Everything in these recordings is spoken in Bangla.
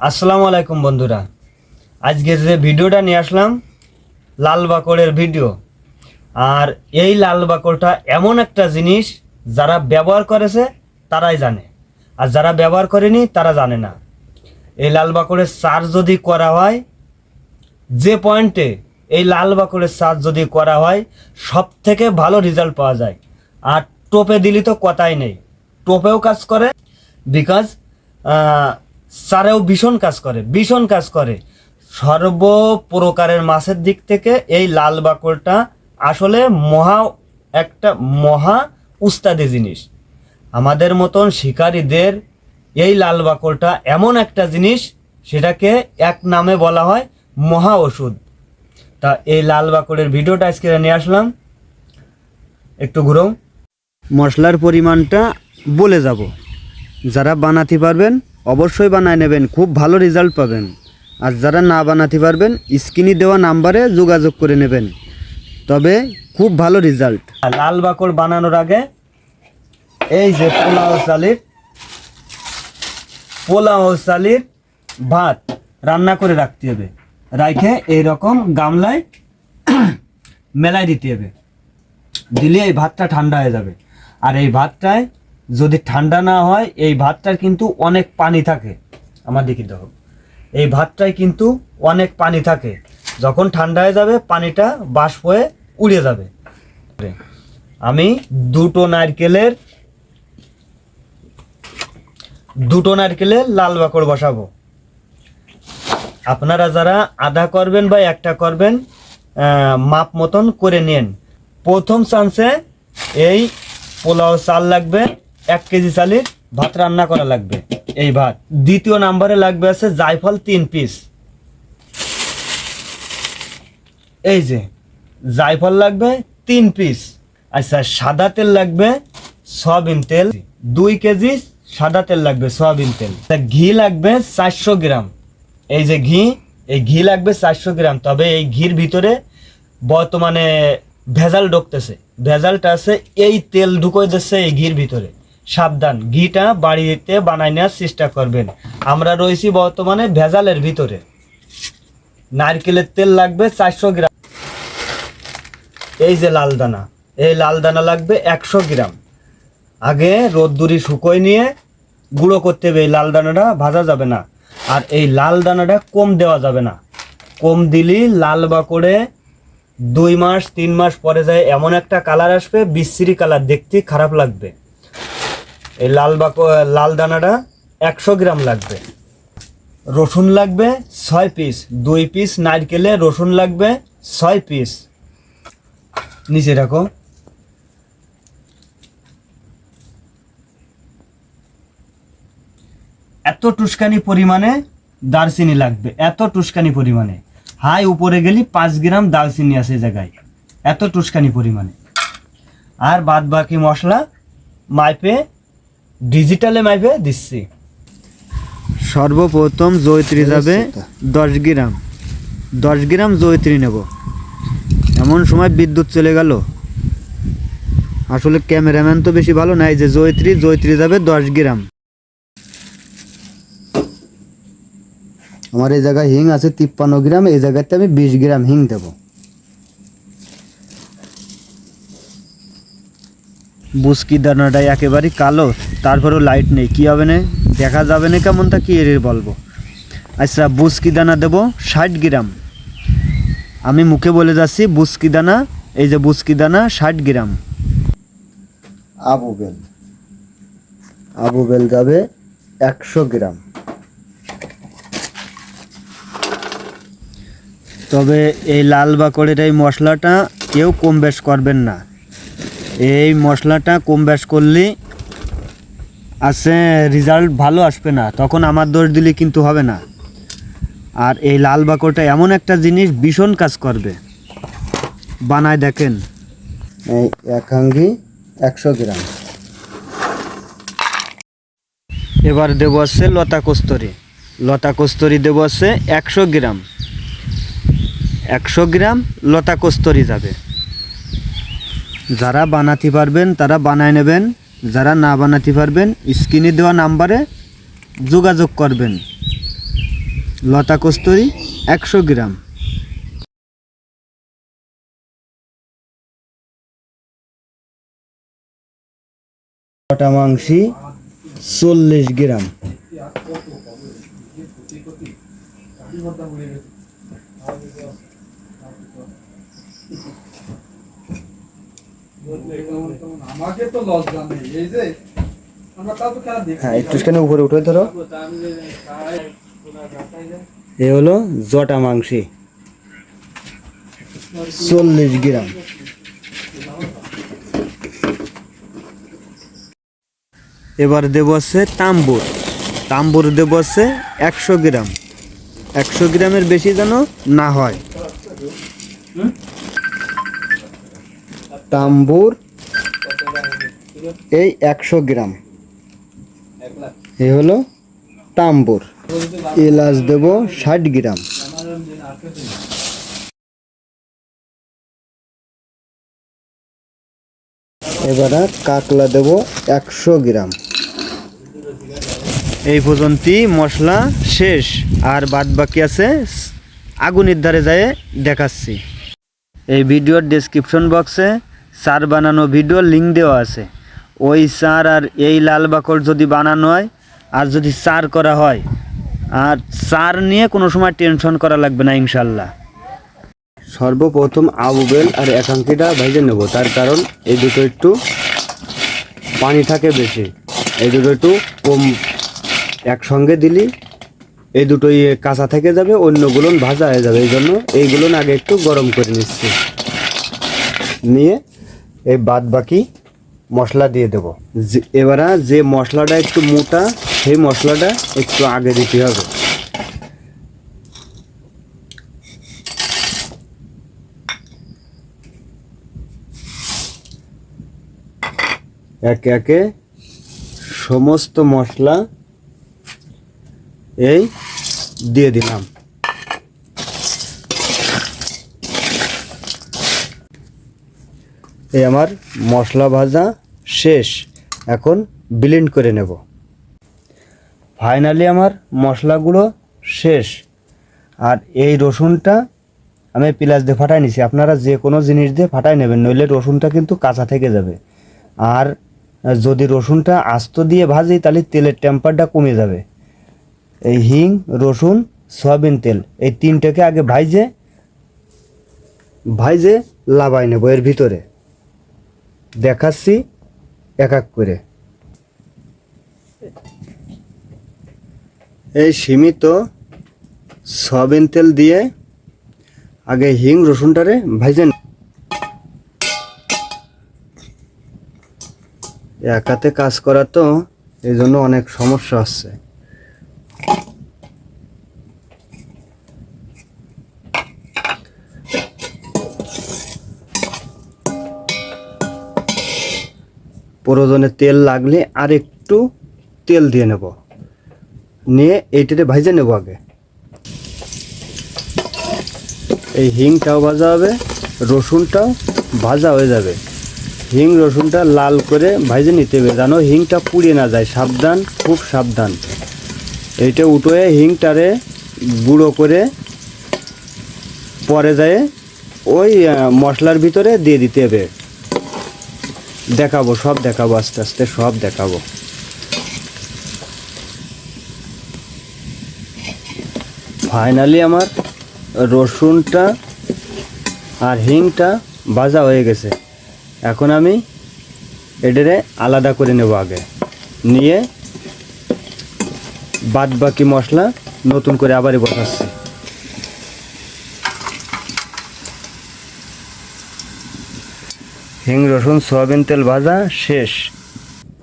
আসসালামু আলাইকুম বন্ধুরা। আজকে যে ভিডিওটা নিয়ে আসলাম, লাল বাকড়ের ভিডিও। আর এই লাল বাকড়টা এমন একটা জিনিস যারা ব্যবহার করেছে, তারাই জানে। আর যারা ব্যবহার করেনি, তারা জানে না। এই লাল বাকড়ের চার্জ যদি করা হয়, যে পয়েন্টে এই লাল বাকড়ের চার্জ যদি করা হয় সব থেকে ভালো রেজাল্ট পাওয়া যায়। আর টোপে দিলি তো কথাই নেই। টোপেও কাজ করে বিকজ সারেও ভীষণ কাজ করে, ভীষণ কাজ করে। সর্ব প্রকারের মাছের দিক থেকে এই লাল বাকড়টা আসলে মহা একটা মহা উস্তাদি জিনিস। আমাদের মতন শিকারীদের এই লাল বাকড়টা এমন একটা জিনিস, সেটাকে এক নামে বলা হয় মহা ওষুধ। তা এই লাল বাকড়ের ভিডিওটা আজকে নিয়ে আসলাম। একটু ঘুরো মশলার পরিমাণটা বলে যাব। যারা বানাতে পারবেন অবশ্যই বানায় নেবেন, খুব ভালো রেজাল্ট পাবেন। আর যারা না বানাতে পারবেন, স্ক্রিনে দেওয়া নাম্বারে যোগাযোগ করে নেবেন। তবে খুব ভালো রেজাল্ট লাল বাকড় বানানোর আগে এই যে পোলাও চালের পোলাও চালের ভাত রান্না করে রাখতে হবে। রাখে এইরকম গামলায় মেলায় দিতে হবে। দিলে এই ভাতটা ঠান্ডা হয়ে যাবে। আর এই ভাতটায় যদি ঠান্ডা না হয়, এই ভাতটার কিন্তু অনেক পানি থাকে। আমার দিকে দেখো। এই ভাতটায় কিন্তু অনেক পানি থাকে। যখন ঠান্ডা হয়ে যাবে, পানিটা বাষ্প হয়ে উড়ে যাবে। আমি দুটো নারকেলের দুটো নারকেলের লাল বাকড় বসাবো। আপনারা যারা আধা করবেন বা একটা করবেন মাপ মতন করে নেন। প্রথম চান্সে এই পোলাও চাল লাগবে। এক কেজি চালের ভাত রান্না করা লাগবে। এই ভাত। দ্বিতীয় নাম্বারে লাগবে আছে জায়ফল তিন পিস। এই যে, জায়ফল লাগবে তিন পিস। আচ্ছা সাদা তেল লাগবে সয়াবিন তেল। দুই কেজি সাদা তেল লাগবে সয়াবিন তেল। ঘি লাগবে চারশো গ্রাম। এই যে ঘি, এই ঘি লাগবে চারশো গ্রাম। তবে এই ঘির ভিতরে বর্তমানে ভেজাল ঢুকতেছে। ভেজালটা আছে এই তেল ঢুকোই দিচ্ছে এই ঘির ভিতরে। সাবধান, ঘিটা বাড়িতে বানাই নেওয়ার চেষ্টা করবেন। আমরা রয়েছি বর্তমানে ভেজালের ভিতরে। নারকেলের তেল লাগবে চারশো গ্রাম। এই যে লাল দানা, এই লাল দানা লাগবে একশো গ্রাম। আগে রোদ্দুরি শুকোয় নিয়ে গুঁড়ো করতে হবে, এই লাল দানাটা ভাজা যাবে না। আর এই লাল দানাটা কম দেওয়া যাবে না। কম দিলি লাল বাকড়ে দুই মাস, তিন মাস পরে যায়, এমন একটা কালার আসবে, বিশ্রী কালার, দেখতে খারাপ লাগবে। এই লাল বাক লাল দানাটা একশো গ্রাম লাগবে। রসুন লাগবে ছয় পিস। দুই পিস নারকেলে রসুন লাগবে ছয় পিস। নিচে রাখো। এত টুসকানি পরিমাণে দারচিনি লাগবে, এত টুসকানি পরিমাণে। হাই, উপরে গেলি পাঁচ গ্রাম দারচিনি আছে জায়গায়। এত টুসকানি পরিমাণে। আর বাদ বাকি মশলা মাইপে ডিজিটালে মাইপে দিচ্ছি। সর্বপ্রথম জয়ত্রী যাবে দশ গ্রাম। দশ গ্রাম জয়ত্রী নেব। এমন সময় বিদ্যুৎ চলে গেল। আসলে ক্যামেরাম্যান তো বেশি ভালো নাই যে জয়ত্রী জয়ত্রী যাবে দশ গ্রাম। আমার এই জায়গায় হিং আছে তিপ্পান্ন গ্রাম এই জায়গাতে আমি বিশ গ্রাম হিং দেব। বুসকি দানাটা একেবারে কালো তারপরেও লাইট নেই। কি হবে না? দেখা যাবে না কেমন তা কি এর বলব? আচ্ছা বুসকি দানা দেব ষাট গ্রাম। আমি মুখে বলে যাচ্ছি বুসকি দানা এই যে বুসকি দানা ষাট গ্রাম। আবু বেল। আবু বেল যাবে একশো গ্রাম। তবে এই লাল বাকড়ের এই মশলাটা কেউ কম বেশ করবেন না। এই মশলাটা কম বেশ করলে আছে রেজাল্ট ভালো আসবে না। তখন আমার দোষ দিলে কিন্তু হবে না। আর এই লাল বাকড়টা এমন একটা জিনিস ভীষণ কাজ করবে। বানায় দেখেন। এই একাঙ্গি একশো গ্রাম। এবার দেবো আছে লতা কস্তরি। লতা কস্তরি দেবো আছে একশো গ্রাম। একশো গ্রাম লতা কস্তরি যাবে। যারা বানাতে পারবেন, তারা বানায় নেবেন। যারা না বানাতে পারবেন, স্ক্রিনে দেওয়া নাম্বারে যোগাযোগ করবেন। লতা কস্তুরি, একশো গ্রাম। কটা মাংসি, চল্লিশ গ্রাম। আমাকে তো লস জানে এই যে হ্যাঁ একটুখানি উপরে উঠে ধরো। এ হলো জটা মাংসি। চল্লিশ গ্রাম। এবার দেব হচ্ছে তাম্বুর। তাম্বুর দেব হচ্ছে একশো গ্রাম। একশো গ্রামের বেশি যেন না হয়। তাম্বুর এই একশো গ্রাম। এ হলো তাম্বুর। এলাচ দেব ষাট গ্রাম। এবারে কাকলা দেব একশো গ্রাম। এই পর্যন্তই মশলা শেষ। আর বাদ বাকি আছে আগুনের ধারে যায় দেখাচ্ছি। এই ভিডিওর ডেসক্রিপশন বক্সে চার বানানো ভিডিও লিঙ্ক দেওয়া আছে। ওই চার আর এই লাল বাকর যদি বানানো হয়, আর যদি চার করা হয়, আর চার নিয়ে কোনো সময় টেনশন করা লাগবে না ইনশাল্লাহ। সর্বপ্রথম আবুবেল আর একাঙ্কিটা ভেজে নেব। তার কারণ এই দুটো একটু পানি থাকে বেশি। এই দুটো একটু কম একসঙ্গে দিলি, এই দুটো ইয়ে কাঁচা থেকে যাবে অন্যগুলো ভাজা হয়ে যাবে। এই জন্য এইগুলো আগে একটু গরম করে নিচ্ছি। নিয়ে এই বাদ বাকি মশলা দিয়ে দেবো। এবারে যে মশলাটা একটু মোটা, সেই মশলাটা একটু আগে দিতে হবে। একে একে সমস্ত মশলা এই দিয়ে দিলাম। এই আমার মশলা ভাজা শেষ। এখন ব্লেন্ড করে নেব। ফাইনালি আমার মশলাগুলো শেষ। আর এই রসুনটা আমি পিলাস দিয়ে ফাটাই নিছি। আপনারা যে কোনো জিনিস দিয়ে ফাটাই নেবেন, নইলে রসুনটা কিন্তু কাঁচা থেকে যাবে। আর যদি রসুনটা আস্ত দিয়ে ভাজি, তাহলে তেলের টেম্পারটা কমে যাবে। এই হিং, রসুন, সয়াবিন তেল, এই তিনটাকে আগে ভাইজে ভাইজে লাবাই নেব এর ভিতরে। দেখাচ্ছি এক এক করে। এই সীমিত সয়াবিন তেল দিয়ে আগে হিং রসুনটারে ভাইজে নে- একাতে কাজ করা তো এই জন্য অনেক সমস্যা হচ্ছে। প্রয়োজনে তেল লাগলে আর একটু তেল দিয়ে নেব। নিয়ে এইটাতে ভাজে নেব আগে। এই হিংটাও ভাজা হবে, রসুনটাও ভাজা হয়ে যাবে। হিং, রসুনটা লাল করে ভাজে নিতে হবে জানো হিংটা পুড়িয়ে না যায়। সাবধান, খুব সাবধান। এইটা উঠোয়ে হিংটারে গুঁড়ো করে পরে যায় ওই মশলার ভিতরে দিয়ে দিতে হবে। দেখাবো, সব দেখাবো আস্তে আস্তে, সব দেখাবো। ফাইনালি আমার রসুনটা আর হিংটা ভাজা হয়ে গেছে। এখন আমি এটারে আলাদা করে নেব আগে। নিয়ে বাদ বাকি মশলা নতুন করে আবারই বসাচ্ছি। হিং, রসুন, সয়াবিন, তেল ভাজা, শেষ।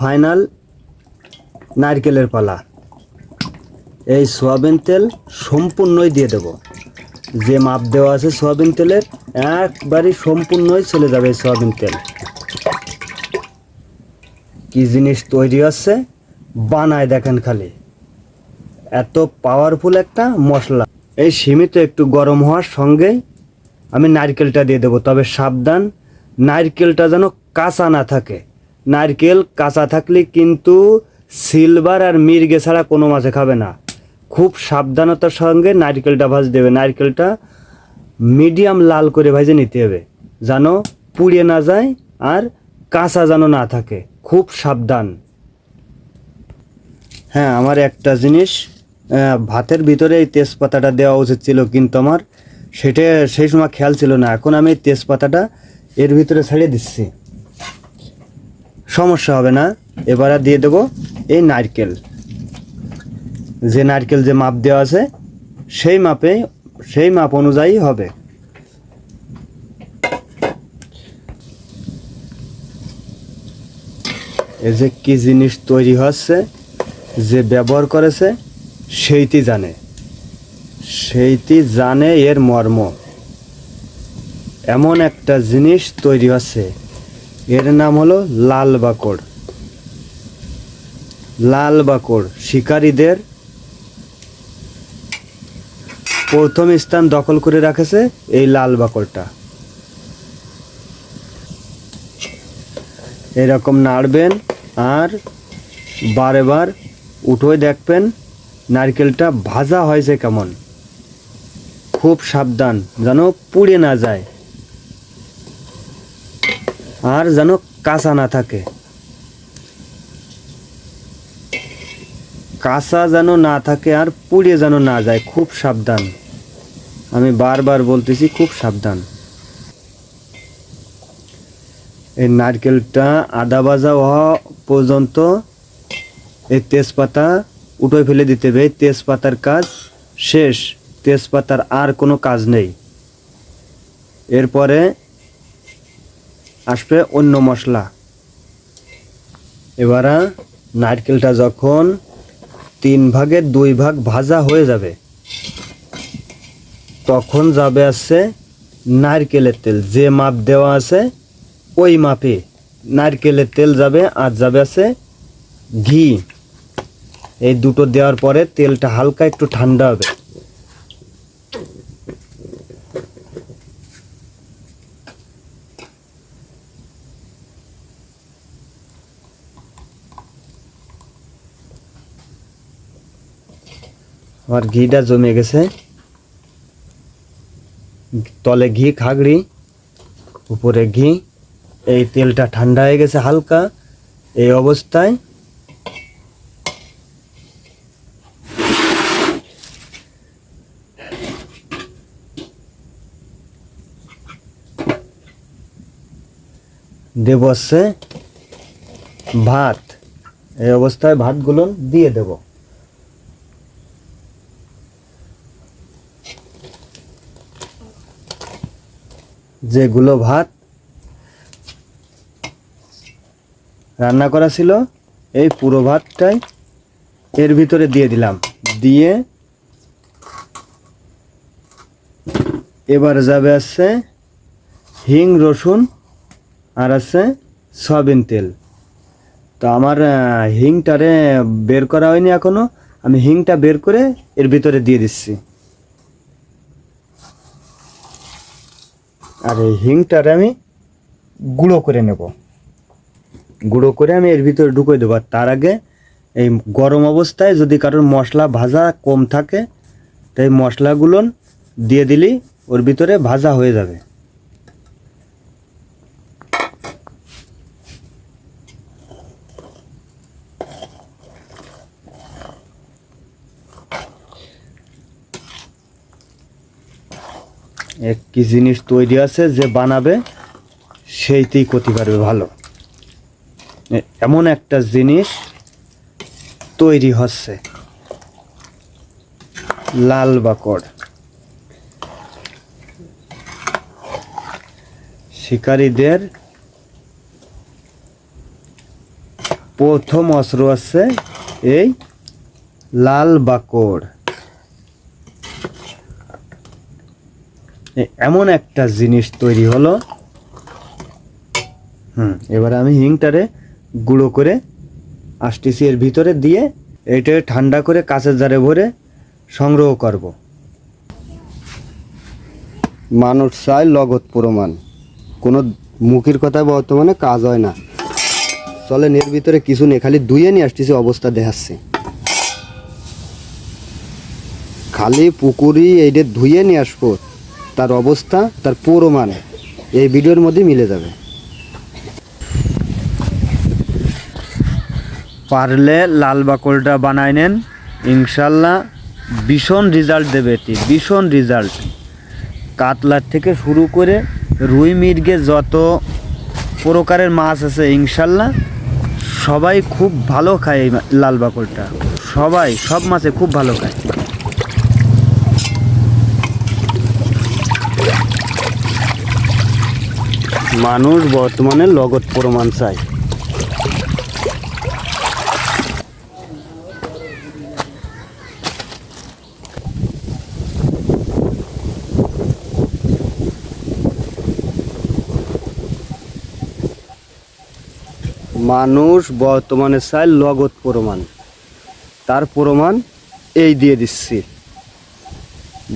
ফাইনাল নারকেলের পালা। এই সয়াবিন তেল সম্পূর্ণই দিয়ে দেব। যে মাপ দেওয়া আছে সয়াবিন তেলের, একবারই সম্পূর্ণই চলে যাবে এই সয়াবিন তেল। কি জিনিস তৈরি হচ্ছে? বানায় দেখেন খালি। এত পাওয়ারফুল একটা মশলা। এই সীমিত একটু গরম হওয়ার সঙ্গেই আমি নারকেলটা দিয়ে দেবো, তবে সাবধান নারকেলটা যেন কাঁচা না থাকে। নারকেল কাঁচা থাকলে কিন্তু সিলভার আর মির্গে ছাড়া কোনো মাছে খাবে না। খুব সাবধানতার সঙ্গে নারকেলটা ভাজ দেবে নারকেলটা মিডিয়াম লাল করে ভাজে নিতে হবে, যেন পুড়ে না যায় আর কাঁচা যেন না থাকে। খুব সাবধান। হ্যাঁ আমার একটা জিনিস ভাতের ভিতরে এই তেজপাতাটা দেওয়া উচিত ছিল কিন্তু আমার, সেটা সেই সময় খেয়াল ছিল না। এখন আমি তেজপাতাটা এর ভিতরে ছেড়ে দিচ্ছি। সমস্যা হবে না। এবার দিয়ে দেবো এই নারকেল। যে নারকেল যে মাপ দেওয়া আছে, সেই মাপে, সেই মাপ অনুযায়ী হবে। এই যে কি জিনিস তৈরি হচ্ছে, যে ব্যবহার করেছে, সেইটি জানে। সেইটি জানে এর মর্ম। এমন একটা জিনিস তৈরি হচ্ছে এর নাম হলো লাল বাকড় লাল বাকড় শিকারীদের প্রথম স্থান দখল করে রাখেছে এই লাল বাকড়টা এরকম নাড়বেন আর বারে বার উঠোয় দেখবেন নারকেলটা ভাজা হয়েছে কেমন। খুব সাবধান, যেন পুড়ে না যায়। আর যেন কাঁচা না থাকে। কাঁচা যেন না থাকে আর পুড়ে যেন না যায়, খুব সাবধান। আমি বারবার বলতেছি, খুব সাবধান। এই নারকেলটা আদা ভাজা হওয়া পর্যন্ত এই তেজপাতা উঠে ফেলে দিতে হবে। এই তেজপাতার কাজ শেষ। তেজপাতার আর কোনো কাজ নেই। এরপরে আসবে অন্য মশলা। এবারে নারকেলটা যখন তিন ভাগের দুই ভাগ ভাজা হয়ে যাবে, তখন যাবে আছে নারকেলের তেল। যে মাপ দেওয়া আছে, ওই মাপে নারকেলের তেল যাবে, আর যাবে আছে ঘি। এই দুটো দেওয়ার পরে তেলটা হালকা একটু ঠান্ডা হবে। আমার ঘিটা জমে গেছে। তলে ঘি, খাগড়ি, উপরে ঘি। এই তেলটা ঠান্ডা হয়ে গেছে হালকা। এই অবস্থায় দেব হচ্ছে ভাত। এই অবস্থায় ভাতগুলো দিয়ে দেব। যেগুলো ভাত রান্না করা ছিল, এই পুরো ভাতটাই এর ভিতরে দিয়ে দিলাম। দিয়ে এবার যাবে আছে হিং, রসুন আর আছে সয়াবিন তেল। তো আমার হিংটারে বের করা হয়নি এখনও। আমি হিংটা বের করে এর ভিতরে দিয়ে দিচ্ছি। আর এই হিংটার আমি গুঁড়ো করে নেব। গুঁড়ো করে আমি এর ভিতরে ঢুকে দেবো। আর তার আগে এই গরম অবস্থায় যদি কারোর মশলা ভাজা কম থাকে, তাই মশলাগুলো দিয়ে দিলেই ওর ভিতরে ভাজা হয়ে যাবে। একটি জিনিস তৈরি আছে, যে বানাবে, সেইতেই করতে পারবে ভালো। এমন একটা জিনিস তৈরি হচ্ছে। লাল বাকড় শিকারীদের প্রথম অস্ত্র আছে এই লাল বাকড় এমন একটা জিনিস তৈরি হলো। হুম, এবারে আমি হিংটারে গুঁড়ো করে আসতেছি এর ভিতরে দিয়ে এটা ঠান্ডা করে কাঁচের জারে ভরে সংগ্রহ করব। মানুষ চায় লগত প্রমাণ। কোনো মুখের কথা বর্তমানে কাজ হয় না। চলেন এর ভিতরে কিছু নেই, খালি ধুয়ে নিয়ে আসতেছি অবস্থা দেখাচ্ছে। খালি পুকুরি এইটা ধুয়ে নিয়ে আসব। তার অবস্থা, তার প্রমাণ এই ভিডিওর মধ্যে মিলে যাবে। পারলে লাল বাকলটা বানাই নেন। ইনশাল্লাহ ভীষণ রেজাল্ট দেবে এটি, ভীষণ রেজাল্ট কাতলার থেকে শুরু করে রুই মির্গে যত প্রকারের মাছ আছে, ইনশাল্লাহ সবাই খুব ভালো খায় এই লাল বাকলটা। সবাই, সব মাছে খুব ভালো খায়। মানুষ বর্তমানে লগত প্রমাণ চায়। মানুষ বর্তমানে চায় লগত প্রমাণ। তার প্রমাণ এই দিয়ে দিচ্ছি।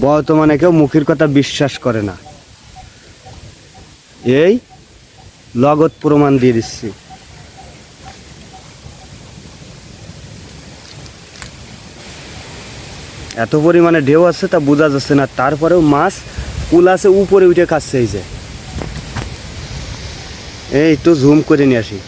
বর্তমানে কেউ মুখের কথা বিশ্বাস করে না। এই লগত প্রমাণ দিয়ে দিচ্ছি। এত পরিমাণে ঢেউ আছে তা বোঝা যাচ্ছে না, তারপরেও মাছ কুল আছে উপরে উঠে কাছে এই যে। এই তো জুম করে নিয়ে আসি।